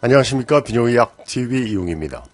안녕하십니까. 비뇨의학 TV 이용입니다.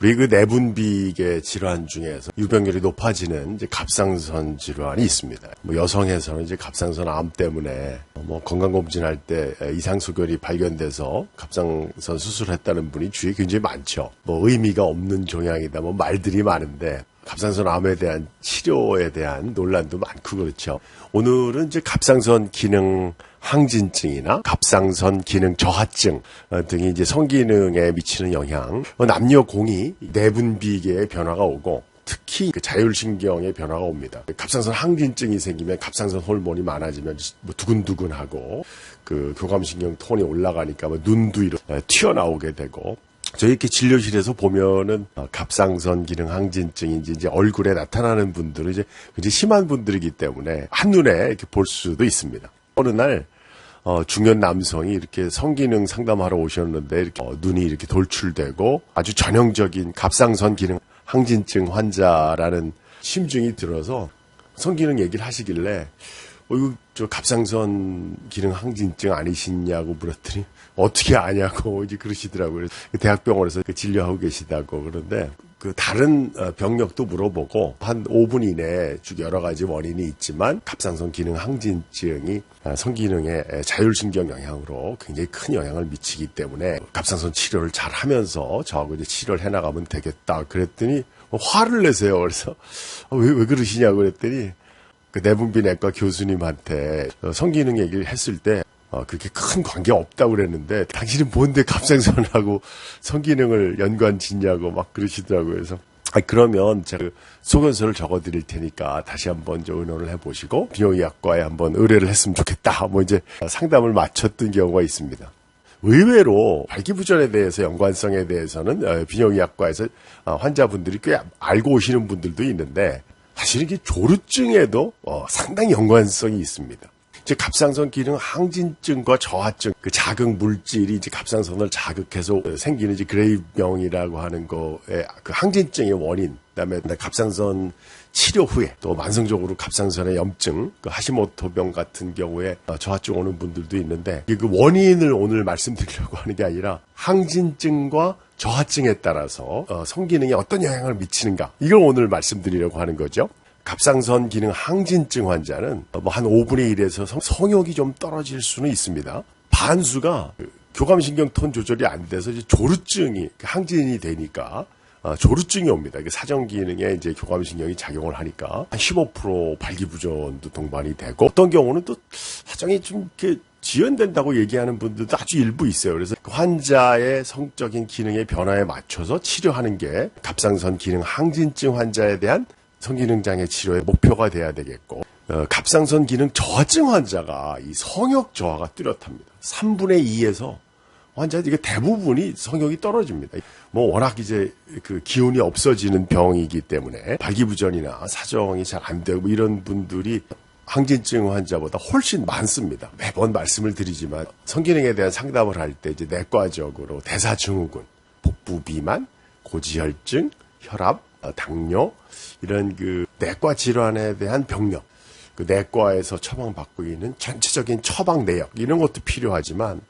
우리 그 내분비계 질환 중에서 유병률이 높아지는 이제 갑상선 질환이 있습니다. 뭐 여성에서는 이제 갑상선 암 때문에 뭐 건강검진할 때 이상소결이 발견돼서 갑상선 수술했다는 분이 주위에 굉장히 많죠. 뭐 의미가 없는 종양이다 뭐 말들이 많은데 갑상선 암에 대한 치료에 대한 논란도 많고 그렇죠. 오늘은 이제 갑상선 기능 항진증이나 갑상선 기능 저하증 어, 등이 이제 성기능에 미치는 영향, 어, 남녀 공이 내분비계의 변화가 오고 특히 그 자율신경의 변화가 옵니다. 갑상선 항진증이 생기면 갑상선 호르몬이 많아지면 뭐 두근두근하고 그 교감신경 톤이 올라가니까 뭐 눈도 이렇게 튀어나오게 되고 저희 이렇게 진료실에서 보면은 어, 갑상선 기능 항진증인지 이제 얼굴에 나타나는 분들은 이제 굉장히 심한 분들이기 때문에 한눈에 이렇게 볼 수도 있습니다. 어느 날 어, 중년 남성이 이렇게 성기능 상담하러 오셨는데 이렇게 어, 눈이 이렇게 돌출되고 아주 전형적인 갑상선 기능 항진증 환자라는 심증이 들어서 성기능 얘기를 하시길래 어, 이거 저 갑상선 기능 항진증 아니시냐고 물었더니 어떻게 아냐고 이제 그러시더라고요. 대학병원에서 그 진료하고 계시다고 그런데 그 다른 어, 병력도 물어보고 한 5분 이내에 쭉 여러 가지 원인이 있지만 갑상선 기능 항진증이 아, 성기능의 자율신경 영향으로 굉장히 큰 영향을 미치기 때문에 갑상선 치료를 잘 하면서 저하고 이제 치료를 해나가면 되겠다. 그랬더니 화를 내세요. 그래서 어, 왜, 왜 그러시냐고 그랬더니 그 내분비 내과 교수님한테 어, 성기능 얘기를 했을 때 어, 그렇게 큰 관계 없다고 그랬는데 당신은 뭔데 갑상선하고 성기능을 연관 짓냐고 막 그러시더라고요. 그래서 아 그러면 제가 그 소견서를 적어 드릴 테니까 다시 한번 저 의논을 해 보시고 비용의학과에 한번 의뢰를 했으면 좋겠다. 뭐 이제 상담을 마쳤던 경우가 있습니다. 의외로 발기부전에 대해서 연관성에 대해서는 어, 비용의학과에서 어, 환자분들이 꽤 알고 오시는 분들도 있는데 사실 이게 조루증에도 어, 상당히 연관성이 있습니다. 즉 갑상선 기능 항진증과 저하증 그 자극 물질이 이제 갑상선을 자극해서 생기는 이제 그레이병이라고 하는 거에 그 항진증의 원인 그다음에 갑상선 치료 후에 또 만성적으로 갑상선의 염증, 그 하시모토병 같은 경우에 저하증 오는 분들도 있는데 그 원인을 오늘 말씀드리려고 하는 게 아니라 항진증과 저하증에 따라서 어, 성기능에 어떤 영향을 미치는가 이걸 오늘 말씀드리려고 하는 거죠. 갑상선 기능 항진증 환자는 뭐 한 5분의 1에서 성욕이 좀 떨어질 수는 있습니다. 반수가 교감신경 톤 조절이 안 돼서 이제 조루증이 항진이 되니까 어, 조루증이 옵니다. 사정 기능에 이제 교감신경이 작용을 하니까 한 15% 발기부전도 동반이 되고 어떤 경우는 또 사정이 좀 이렇게 지연된다고 얘기하는 분들도 아주 일부 있어요. 그래서 그 환자의 성적인 기능의 변화에 맞춰서 치료하는 게 갑상선 기능 항진증 환자에 대한 성기능 장애 치료의 목표가 돼야 되겠고 어, 갑상선 기능 저하증 환자가 이 성욕 저하가 뚜렷합니다. 3분의 2에서 환자 이게 대부분이 성욕이 떨어집니다. 뭐 워낙 이제 그 기운이 없어지는 병이기 때문에 발기부전이나 사정이 잘 안 되고 뭐 이런 분들이 항진증 환자보다 훨씬 많습니다. 매번 말씀을 드리지만 성기능에 대한 상담을 할 때 이제 내과적으로 대사증후군, 복부 비만, 고지혈증, 혈압, 어, 당뇨? 이런 그 내과 질환에 대한 병력, 그 내과에서 처방받고 있는 전체적인 처방 내역. 이런 것도 필요하지만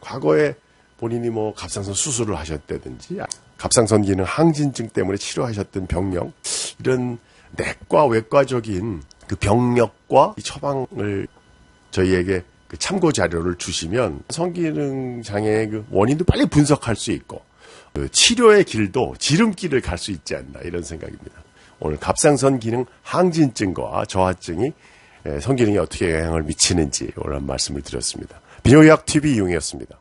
과거에 본인이 뭐 갑상선 수술을 하셨다든지 갑상선 기능 항진증 때문에 치료하셨던 병력 이런 내과 외과적인 그 병력과 처방을 저희에게 그 참고 자료를 주시면 성기능 장애의 그 원인도 빨리 분석할 수 있고 그 치료의 길도 지름길을 갈 수 있지 않나 이런 생각입니다. 오늘 갑상선 기능 항진증과 저하증이 성기능에 어떻게 영향을 미치는지 오늘 말씀을 드렸습니다. 비뇨의학 TV 이용이었습니다.